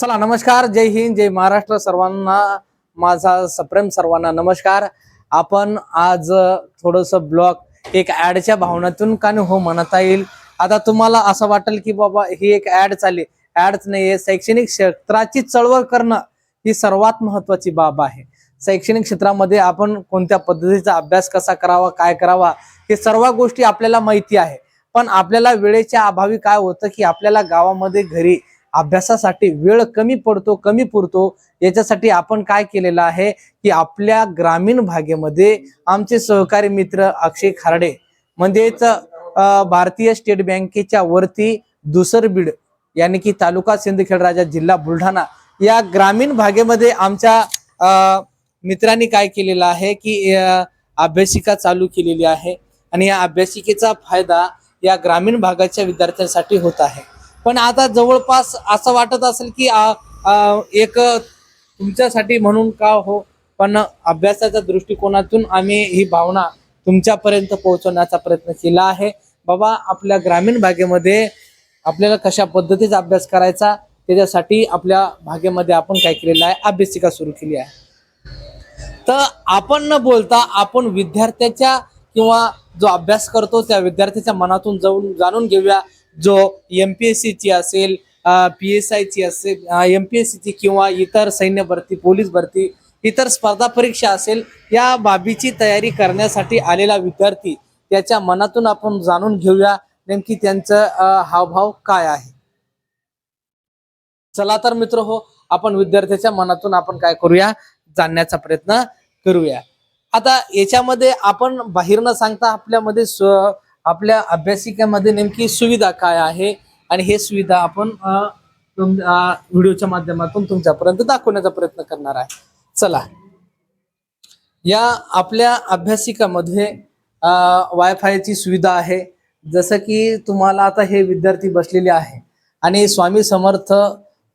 चला नमस्कार जय हिंद जय महाराष्ट्र सर्वांना माझा सप्रेम सर्वांना नमस्कार. आपण आज थोडस ब्लॉग एक ऍडच्या भावनातून का नाही हो म्हणता येईल. आता तुम्हाला असं वाटेल की बाबा ही एक ऍड चालली. ऍडच नाहीये शैक्षणिक क्षेत्राची चळवळ करणं ही सर्वात महत्वाची बाब आहे. शैक्षणिक क्षेत्रामध्ये आपण कोणत्या पद्धतीचा अभ्यास कसा करावा काय करावा हे सर्व गोष्टी आपल्याला माहिती आहे. पण आपल्याला वेळेच्या अभावी काय होतं की आपल्याला गावामध्ये घरी अभ्यासासाठी वेळ कमी पडतो कमी पुरतो. याच्यासाठी आपण काय केलेलं आहे की आपल्या ग्रामीण भागेमध्ये आमचे सहकारी मित्र अक्षय खारडे म्हणजेच भारतीय स्टेट बँकेच्या वरती दुसरबीड यानी की तालुका सिंदखेड राजा जिल्हा बुलढाणा या ग्रामीण भागेमध्ये आमच्या मित्रांनी काय केलेलं आहे की अभ्यासिका चालू केलेली आहे. आणि या अभ्यासिकेचा फायदा या ग्रामीण भागाच्या विद्यार्थ्यांसाठी होत आहे. पण आता जवळपास असं वाटत असेल की आ, आ, एक तुमच्यासाठी म्हणून का हो? पण अभ्यासाच्या दृष्टिकोनातून आम्ही ही भावना तुमच्यापर्यंत पोहोचवण्याचा प्रयत्न केला आहे. बाबा आपल्या ग्रामीण भागेमध्ये आपल्याला कशा पद्धतीचा अभ्यास करायचा त्याच्यासाठी आपल्या भागेमध्ये आपण काय केलेलं आहे? अभ्यासिका सुरू केली आहे. तर आपण न बोलता आपण विद्यार्थ्याच्या किंवा जो अभ्यास करतो त्या विद्यार्थ्याच्या मनातून जाऊन जाणून घेऊया. जो एमपीएससी ची असेल पी एस आय ची असेल एमपीएससी ची किंवा इतर सैन्य भरती पोलीस भरती इतर स्पर्धा परीक्षा असेल या बाबीची तयारी करण्यासाठी आलेला विद्यार्थी त्याच्या मनातून आपण जाणून घेऊया नेमकी त्यांचं हावभाव काय आहे. चला तर मित्र हो आपण विद्यार्थ्याच्या मनातून आपण काय करूया जाणण्याचा प्रयत्न करूया. आता याच्यामध्ये आपण बाहेर न सांगता आपल्यामध्ये स्व- आपल्या अभ्यासिकेमध्ये नेमकी सुविधा काय आहे? आणि हे सुविधा आपण व्हिडिओच्या माध्यमातून तुमच्यापर्यंत दाखवण्याचा प्रयत्न करणार आहे. चला. या आपल्या अभ्यासिकामध्ये वायफायची सुविधा आहे. जसं की तुम्हाला आता हे विद्यार्थी बसलेले आहे. आणि स्वामी समर्थ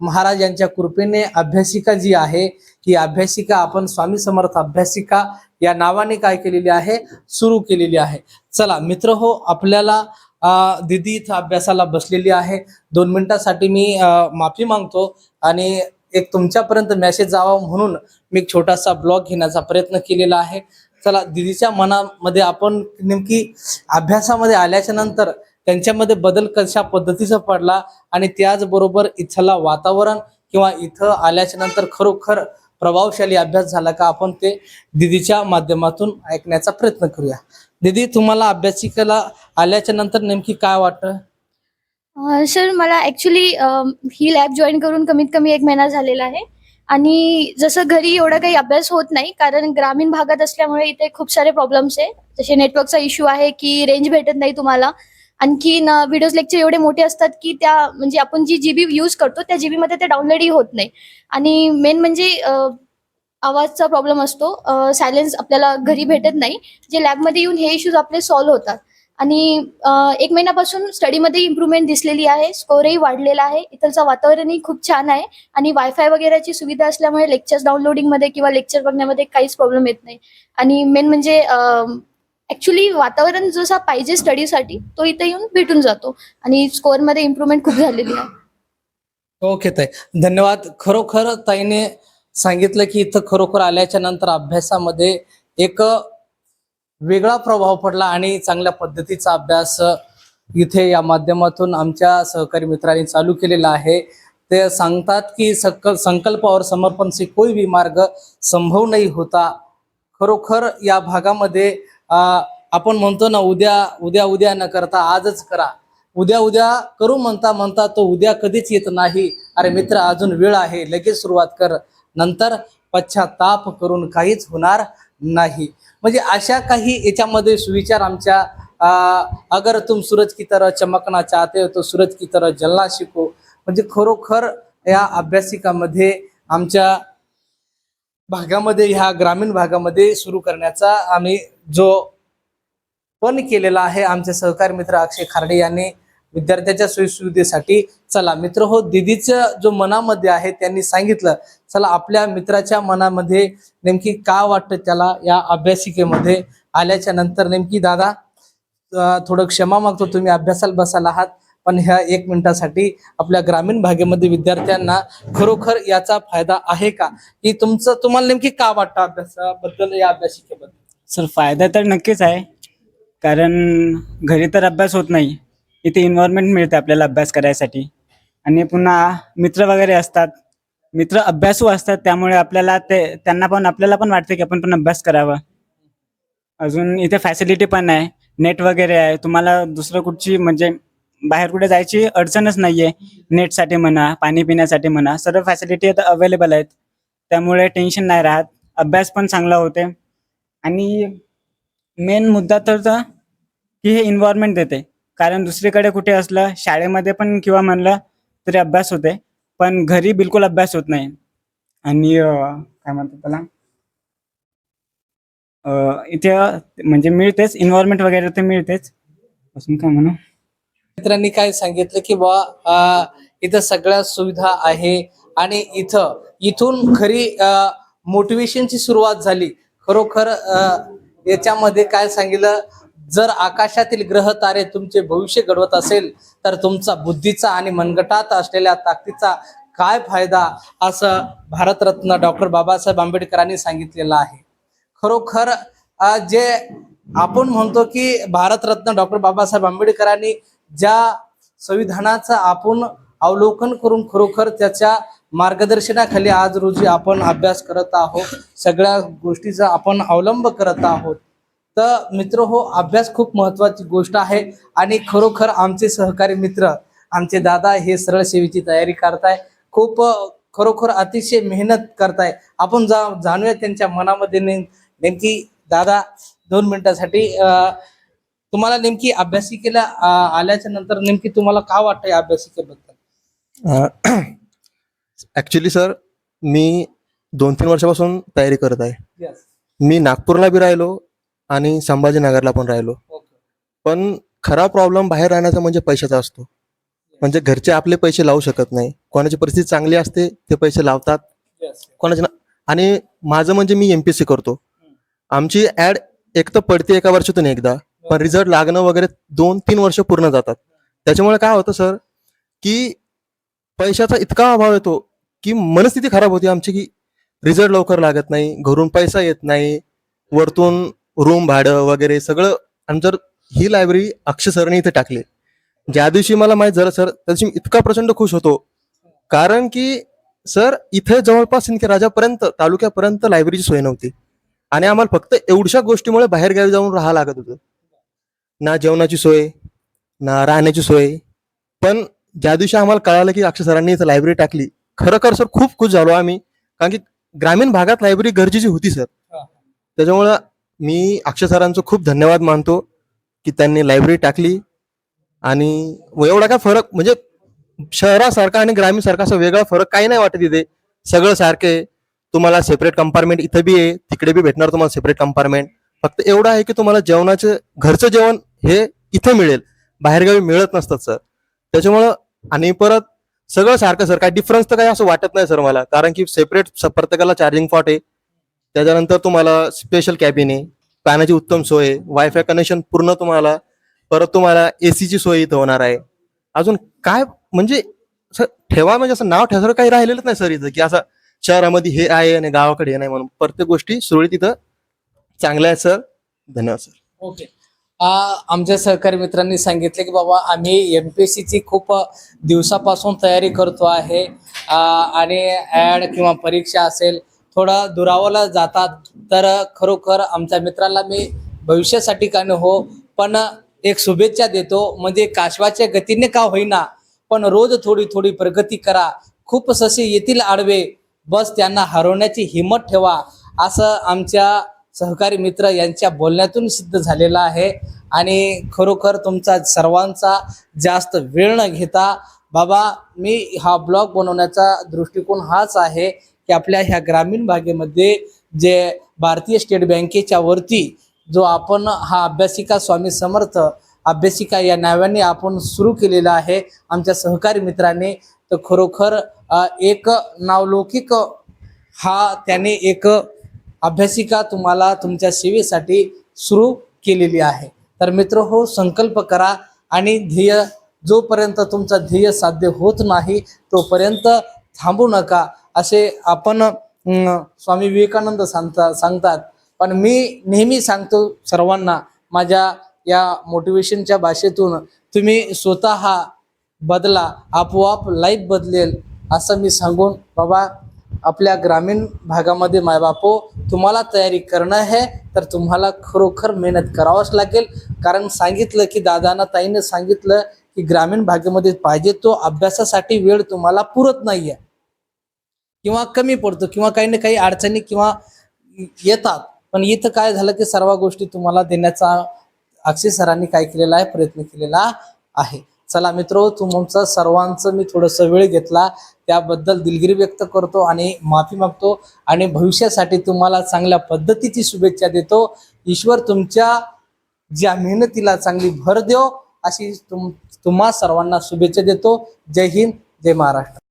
महाराज यांच्या कृपेने अभ्यासिका जी आहे ही अभ्यासिका आपण स्वामी समर्थ अभ्यासिका या नावाने काय केलेली आहे? सुरू केलेली आहे. चला मित्र हो आपल्याला दिदी दीदी इथं अभ्यासाला बसलेली आहे. दोन मिनिटासाठी मी माफी मागतो आणि एक तुमच्यापर्यंत मेसेज जावा म्हणून मी एक छोटासा ब्लॉग घेण्याचा प्रयत्न केलेला आहे. चला दीदीच्या मनामध्ये आपण नेमकी अभ्यासामध्ये आल्याच्यानंतर त्यांच्यामध्ये बदल कशा पद्धतीचा पडला आणि त्याचबरोबर इथला वातावरण किंवा इथं आल्याच्यानंतर खरोखर प्रभावशाली अभ्यास झाला का आपण ते दीदीच्या माध्यमातून ऐकण्याचा प्रयत्न करूया. दीदी तुम्हाला अभ्यासिकेला आल्याच्यानंतर नेमकी काय वाटतं? सर मला ॲक्च्युली ही लॅब जॉईन करून कमीत कमी एक महिना झालेला आहे. आणि जसं घरी एवढा काही अभ्यास होत नाही कारण ग्रामीण भागात असल्यामुळे इथे खूप सारे प्रॉब्लेम्स आहे. जसे नेटवर्कचा इश्यू आहे की रेंज भेटत नाही तुम्हाला. आणखीन व्हिडिओज लेक्चर एवढे मोठे असतात की त्या म्हणजे आपण जी जीबी यूज करतो त्या जीबीमध्ये मध्ये ते डाउनलोडही होत नाही. आणि मेन म्हणजे आवाजचा प्रॉब्लेम असतो. सायलेन्स आपल्याला घरी भेटत नाही. जे लॅबमध्ये येऊन हे इश्यूज आपले सॉल्व्ह होतात. आणि एक महिन्यापासून स्टडीमध्ये इम्प्रुव्हमेंट दिसलेली आहे. स्कोरही वाढलेला आहे. इथलचं वातावरणही खूप छान आहे. आणि वायफाय वगैरेची सुविधा असल्यामुळे लेक्चर्स डाउनलोडिंगमध्ये किंवा लेक्चर बघण्यामध्ये काहीच प्रॉब्लेम येत नाही. आणि मेन म्हणजे ऍक्च्युली वातावरण जसा पाहिजे स्टडीसाठी तो इथे येऊन भेटून जातो. आणि स्कोअरमध्ये इम्प्रुव्हमेंट खूप झालेली आहे. ओके ताई. धन्यवाद. खरोखर ताईने सांगितलं की इथं खरोखर आल्याच्यानंतर अभ्यासामध्ये एक वेगळा प्रभाव पडला आणि चांगल्या पद्धतीचा अभ्यास इथे या माध्यमातून आमच्या सहकारी मित्रांनी चालू केलेला आहे. ते सांगतात की सक संकल्पावर समर्पणचे समर्पण से कोई भी मार्ग संभव नाही होता. खरोखर या भागामध्ये आपण म्हणतो ना उद्या उद्या उद्या न करता आजच करा. उद्या उद्या करू म्हणता म्हणता तो उद्या कधीच येत नाही. अरे मित्र अजून वेळ आहे. लगेच सुरुवात कर. नंतर पश्चाताप करून काहीच होणार नाही. म्हणजे अशा काही याच्यामध्ये सुविचार आमच्या अं, अगर तुम सूरज की तरह चमकना चाहते हो तो सूरज की तरह जलना शिको म्हणजे खरोखर या अभ्यासिकामध्ये आमच्या भागामध्ये ह्या ग्रामीण भागामध्ये सुरू करण्याचा आम्ही जो पण केलेला आहे आमचे सहकारी मित्र अक्षय खारडे यांनी विद्यार्थ्याच्या सोयीसुविधेसाठी चला मित्र हो दिदीचं जो मनामध्ये आहे त्यांनी सांगितलं चला आपल्या मित्राच्या मनामध्ये नेमकी का वाटतं त्याला या अभ्यासिकेमध्ये आल्याच्यानंतर नेमकी दादा थोडं क्षमा मागतो तुम्ही अभ्यासाला बसायला आहात पण ह्या एक मिनिटासाठी आपल्या ग्रामीण भागेमध्ये विद्यार्थ्यांना खरोखर याचा फायदा आहे का? की तुमचं तुम्हाला नेमकी का वाटतं अभ्यासाबद्दल या अभ्यासिकेबद्दल? सर फायदा तर नक्कीच आहे कारण घरी तर अभ्यास होत नाही. इथे इन्व्हायरमेंट मिळते आपल्याला अभ्यास करायसाठी. आणि पुन्हा मित्र वगैरे असतात. मित्र अभ्यासू असतात त्यामुळे आपल्याला ते त्यांना पण आपल्याला पण वाटते की आपण पण अभ्यास करावा. अजून इथे फॅसिलिटी पण आहे नेट वगैरे आहे. तुम्हाला दुसरं कुठची म्हणजे बाहेर कुठे जायची अडचणच नाही आहे नेटसाठी म्हणा पाणी पिण्यासाठी म्हणा सर्व फॅसिलिटी आता अवेलेबल आहेत. त्यामुळे टेन्शन नाही राहत. अभ्यास पण चांगला होते. आणि मेन मुद्दा तर तर की हे इन्व्हायरमेंट देते. कारण दुसरीकडे कुठे असलं शाळेमध्ये पण किंवा म्हणलं तरी अभ्यास होते. पण घरी बिलकुल अभ्यास होत नाही. आणि काय म्हणतात त्याला? इथे म्हणजे मिळतेच. इन्व्हायरमेंट वगैरे ते मिळतेच. अजून काय म्हणू? मित्रांनी काय सांगितलं की बा इथं सगळ्या सुविधा आहे. आणि इथं इथून खरी मोटिवेशनची सुरुवात झाली. खरोखर याच्यामध्ये काय सांगितलं? जर आकाशातील ग्रह तारे तुमचे भविष्य घडवत असेल तर तुमचा बुद्धीचा आणि मनगटात असलेल्या ताकदीचा काय फायदा? असं भारतरत्न डॉक्टर बाबासाहेब आंबेडकरांनी सांगितलेलं आहे. खरोखर जे आपण म्हणतो की भारतरत्न डॉक्टर बाबासाहेब आंबेडकरांनी ज्या संविधानाचं आपण अवलोकन करून खरोखर त्याच्या मार्गदर्शनाखाली आज रोजी आपण अभ्यास करत आहोत. सगळ्या गोष्टीचा आपण अवलंब करत आहोत. तर मित्र हो अभ्यास खूप महत्वाची गोष्ट आहे आणि खरोखर आमचे सहकारी मित्र आमचे दादा हे सरळ सेवेची तयारी करताय. खूप खरोखर अतिशय मेहनत करताय. आपण जा जाणूया त्यांच्या मनामध्ये नेम- नेमकी दादा दोन मिनिटासाठी तुम्हाला नेमकी अभ्यासिकेला आल्याच्यानंतर नेमकी तुम्हाला का वाटतंय अभ्यासिकेबद्दल? ऍक्च्युली सर मी दोन तीन वर्षापासून तयारी करत आहे. मी नागपूरला बी राहिलो आणि संभाजीनगरला पण राहिलो. पण खरा प्रॉब्लेम बाहेर राहण्याचा म्हणजे पैशाचा असतो. म्हणजे घरचे आपले पैसे लावू शकत नाही. कोणाची परिस्थिती चांगली असते ते पैसे लावतात. कोणाचे ना आणि माझं म्हणजे मी एमपीएससी करतो. आमची ऍड एक तर पडते एका वर्षातून एकदा. पण रिझल्ट लागणं वगैरे दोन तीन वर्ष पूर्ण जातात. त्याच्यामुळे काय होतं सर की पैशाचा इतका अभाव येतो की मनस्थिती खराब होती आमची की रिझल्ट लवकर लागत नाही घरून पैसा येत नाही वरतून रूम भाडं वगैरे सगळं आणि जर ही लायब्ररी अक्षय इथे टाकली. ज्या दिवशी मला माहीत झालं सर त्या दिवशी मी इतका प्रचंड खुश होतो. कारण की सर इथे जवळपास सिंदखेड राजापर्यंत तालुक्यापर्यंत लायब्ररीची सोय नव्हती. आणि आम्हाला फक्त एवढ्या गोष्टीमुळे बाहेर गावी जाऊन राहावं लागत होतं. ना जेवणाची सोय ना राहण्याची सोय. पण ज्या दिवशी आम्हाला कळालं की अक्षय सरांनी इथं लायब्ररी टाकली खरोखर सर खूप खुश झालो आम्ही. कारण की ग्रामीण भागात लायब्ररी गरजेची होती सर. त्याच्यामुळं मी अक्षय सरांचं खूप धन्यवाद मानतो की त्यांनी लायब्ररी टाकली. आणि एवढा काय फरक म्हणजे शहरासारखा आणि ग्रामीण सारखा असा वेगळा फरक काही नाही वाटत इथे. सगळं सारखे तुम्हाला सेपरेट कंपार्टमेंट इथं बी आहे. तिकडे बी भेटणार तुम्हाला सेपरेट कंपार्टमेंट फक्त एवढं आहे की तुम्हाला जेवणाचं घरचं जेवण हे इथे मिळेल. बाहेरगावी मिळत नसतात सर. त्याच्यामुळं आणि परत सगळं सारखं सर काय डिफरन्स तर काही असं वाटत नाही सर मला. कारण की सेपरेट प्रत्येकाला चार्जिंग पॉट आहे. त्याच्यानंतर तुम्हाला स्पेशल कॅबिन आहे. पाण्याची उत्तम सोय आहे. वायफाय कनेक्शन पूर्ण तुम्हाला. परत तुम्हाला एसीची सोय इथं होणार आहे. अजून काय म्हणजे सर ठेवा म्हणजे असं नाव ठेवायचं काही राहिलेलंच नाही सर इथं की असं शहरामध्ये हे आहे आणि गावाकडे हे नाही म्हणून. प्रत्येक गोष्टी सुरळीत इथं चांगल्या आहेत सर. धन्यवाद सर. ओके आमच्या सहकारी मित्रांनी सांगितले की बाबा आम्ही एम पी एस सीची खूप दिवसापासून तयारी करतो आहे. आणि ॲड किंवा परीक्षा असेल थोडा दुरावला जातात तर खरोखर आमच्या मित्राला मी भविष्यासाठी का न हो पण एक शुभेच्छा देतो. म्हणजे काशवाच्या गतीने का होईना पण रोज थोडी थोडी प्रगती करा. खूप ससे येतील आडवे बस त्यांना हरवण्याची हिंमत ठेवा. असं आमच्या सहकारी मित्र यांच्या बोलण्यातून सिद्ध झालेला आहे. आणि खरोखर तुमचा सर्वांचा जास्त वेळ न घेता बाबा मी हा ब्लॉग बनवण्याचा दृष्टिकोन हाच आहे की आपल्या ह्या ग्रामीण भागेमध्ये जे भारतीय स्टेट बँकेच्या वरती जो आपण हा अभ्यासिका स्वामी समर्थ अभ्यासिका या नावाने आपण सुरू केलेला आहे आमच्या सहकारी मित्राने तर खरोखर एक नावलौकिक हा त्याने एक अभ्यासिका तुम्हाला तुमच्या सेवेसाठी सुरू केलेली आहे. तर मित्र हो संकल्प करा आणि ध्येय जोपर्यंत तुमचा ध्येय साध्य होत नाही तोपर्यंत थांबू नका. असे आपण स्वामी विवेकानंद सांगता सांगतात. पण मी नेहमी सांगतो सर्वांना माझ्या या मोटिवेशनच्या भाषेतून तुम्ही स्वतः बदला आपोआप लाईफ बदलेल असं मी सांगून बाबा आपल्या ग्रामीण भागामध्ये मायबापो तुम्हाला तयारी करणं आहे तर तुम्हाला खरोखर मेहनत करावंच लागेल. कारण सांगितलं की दादानं ताईनं सांगितलं की ग्रामीण भागामध्ये पाहिजे तो अभ्यासासाठी वेळ तुम्हाला पुरत नाही आहे किंवा कमी पडतो किंवा काही ना काही अडचणी किंवा येतात. पण इथं काय झालं की सर्व गोष्टी तुम्हाला देण्याचा अक्षय सरांनी काय केलेला आहे प्रयत्न केलेला आहे. चला मित्र तुमचं सर्वांचं मी थोडंसं वेळ घेतला. त्याबद्दल दिलगिरी व्यक्त करतो आणि माफी मागतो. आणि भविष्यासाठी तुम्हाला चांगल्या पद्धतीची शुभेच्छा देतो. ईश्वर तुमच्या ज्या मेहनतीला चांगली भर देव अशी तुम तुम्हा सर्वांना शुभेच्छा देतो. जय हिंद जय महाराष्ट्र.